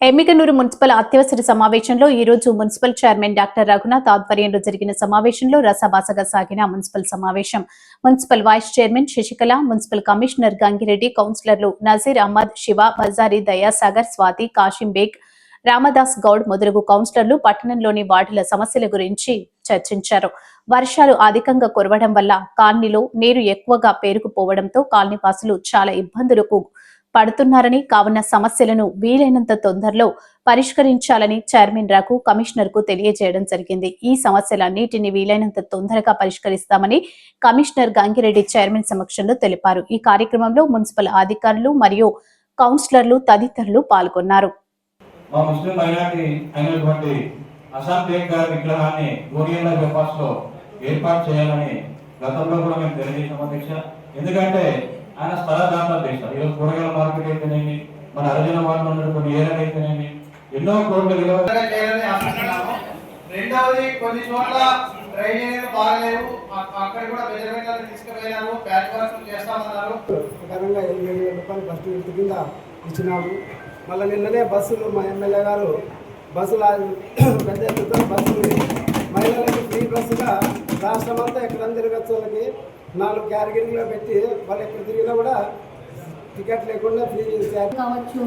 Yemmiganur municipal అత్యవసర సమావేశంలో ఈ రోజు మున్సిపల్ చైర్మన్ డాక్టర్ రఘునాథ్ ఆధ్వర్యంలో జరిగిన సమావేశంలో రసభాసగా సాగిన మున్సిపల్ సమావేశం. Municipal vice chairman Sasikala municipal commissioner Gangireddy కౌన్సిలర్లు నజీర్ అహ్మద్ శివ బజారి దయాసాగర్ స్వాతి కాషిం బేగ్ రామదాస్ గౌడ్ మొదలగు కౌన్సిలర్లు పట్టణంలోని వార్డుల సమస్యల గురించి చర్చించారు. వర్షాలు అధికంగా కురవడం వల్ల కాలనీలో నీరు ఎక్కువగా పేరుకుపోవడంతో కాలనీవాసులు చాలా ఇబ్బందులకు పడుతున్నారని కావున సమస్యలను వీలైనంత తొందరలో పరిష్కరించాలని చైర్మన్ రాకు కమిషనర్కు తెలియజేయడం జరిగింది. ఈ సమస్యలన్నిటిని వీలైనంత తొందరగా పరిష్కరిస్తామని కమిషనర్ గంగిరెడ్డి చైర్మన్ సమక్షంలో తెలిపారు. ఈ కార్యక్రమంలో మున్సిపల్ అధికారులు మరియు కౌన్సిలర్లు తదితరులు పాల్గొన్నారు. మా ముస్లిం మైనార్టీ అయినటువంటి అసాం బేగ్ గారి విగ్రహాన్ని లో ఏర్పాటు చేయాలని గతంలో కూడా మేము తెలియజేసాం అధ్యక్ష. ఎందుకంటే ఆయన స్థలదాత అధ్యక్ష ఈరోజు కూరగాయల మార్కెట్ అయితేనేమి మన అరజన వార్డులో ఉన్న కొన్ని ఏరియాలు అయితేనేమి ఎన్నో కోట్ల విలువ ఆశిస్తున్నాము. రెండవది కొన్ని చోట్ల డ్రైనేజీలు బాగలేవు అక్కడ కూడా మెజర్మెంట్లను తీసుకువెళ్ళారు ప్యాచ్ వర్క్ చేస్తామన్నారు. ప్రకారంగా ఎనిమిది వేల రూపాయలు బస్సు ఇంటి కింద ఇచ్చినాము మళ్ళీ నిన్ననే బస్సులు మా ఎమ్మెల్యే గారు బస్సులు పెద్ద ఎత్తుతో బస్సులు మహిళలకు ఫ్రీ బస్సుగా రాష్ట్రం అంతా ఎక్కడ తిరగచ్చు వాళ్ళకి నాలుగు క్యాటగిరీలో పెట్టి వాళ్ళు ఎక్కడ తిరిగినా కూడా టికెట్ లేకుండా ఫ్రీ చేశారు. కావచ్చు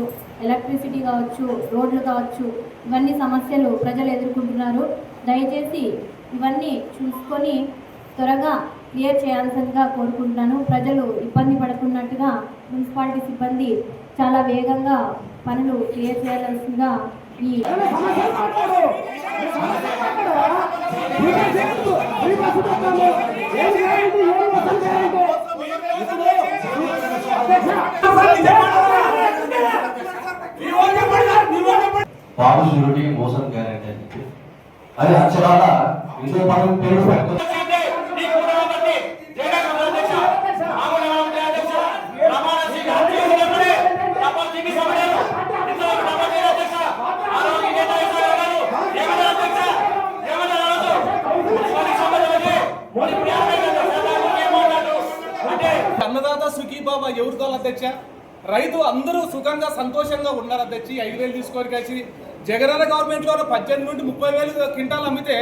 ఎలక్ట్రిసిటీ కావచ్చు రోడ్లు కావచ్చు ఇవన్నీ సమస్యలు ప్రజలు ఎదుర్కొంటున్నారు. దయచేసి ఇవన్నీ చూసుకొని త్వరగా క్లియర్ చేయాల్సిందిగా కోరుకుంటున్నాను. ప్రజలు ఇబ్బంది పడుతున్నట్టుగా మున్సిపాలిటీ సిబ్బంది చాలా వేగంగా పనులు క్లియర్ చేయాల్సిందిగా ఈ బాబు షూరిటీ మోసం గ్యారెంటీ అని చెప్పి అది అక్షరాల ఇంకో పదం పేరు పెట్టు బాబా ఎవరు ఎవరితో అధ్యక్ష? రైతు అందరూ సుఖంగా సంతోషంగా ఉన్నారు అధ్యక్ష. ఐదు వేలు తీసుకొని కలిసి జగనన్న గవర్నమెంట్లో పద్దెనిమిది నుండి ముప్పై వేలు క్వింటాలు అమ్మితే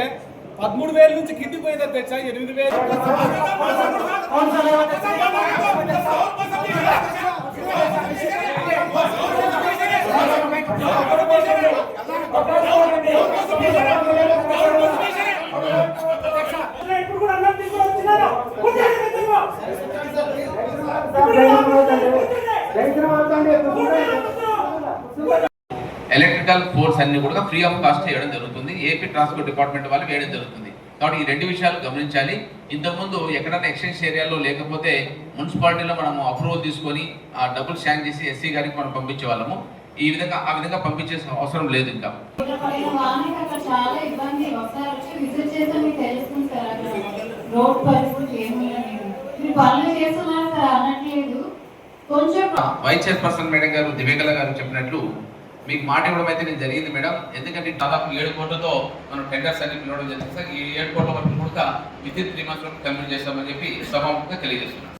పదమూడు వేల నుంచి కిందికి పోయింది అధ్యక్ష. ఎనిమిది వేలు. ఎలక్ట్రికల్ ఫోర్స్ అన్ని కూడా ఫ్రీ ఆఫ్ కాస్ట్ చేయడం జరుగుతుంది. ఏపీ ట్రాన్స్పోర్ట్ డిపార్ట్మెంట్ వాళ్ళు వేయడం జరుగుతుంది. కాబట్టి ఈ రెండు విషయాలు గమనించాలి. ఇంతకుముందు ఎక్కడైనా ఎక్స్చేంజ్ ఏరియాలో లేకపోతే మున్సిపాలిటీలో మనము అప్రూవల్ తీసుకొని ఆ డబ్బులు శాంక్ చేసి ఎస్సీ గారికి మనం పంపించే వాళ్ళము ఈ విధంగా ఆ విధంగా పంపించే అవసరం లేదు ఇంకా. వైస్ చైర్పర్సన్ మేడం గారు దివేకల గారు చెప్పినట్లు మీకు మాట ఇవ్వడం అయితే నేను జరిగింది మేడం. ఎందుకంటే దాదాపు ఏడు కోట్లతో మనం టెండర్స్ అన్ని పిలవడం జరిగింది. సార్ ఈ ఏడు కోట్ల వరకు కూడా with in three months complete చేస్తామని చెప్పి సభాముఖంగా తెలియజేస్తున్నాను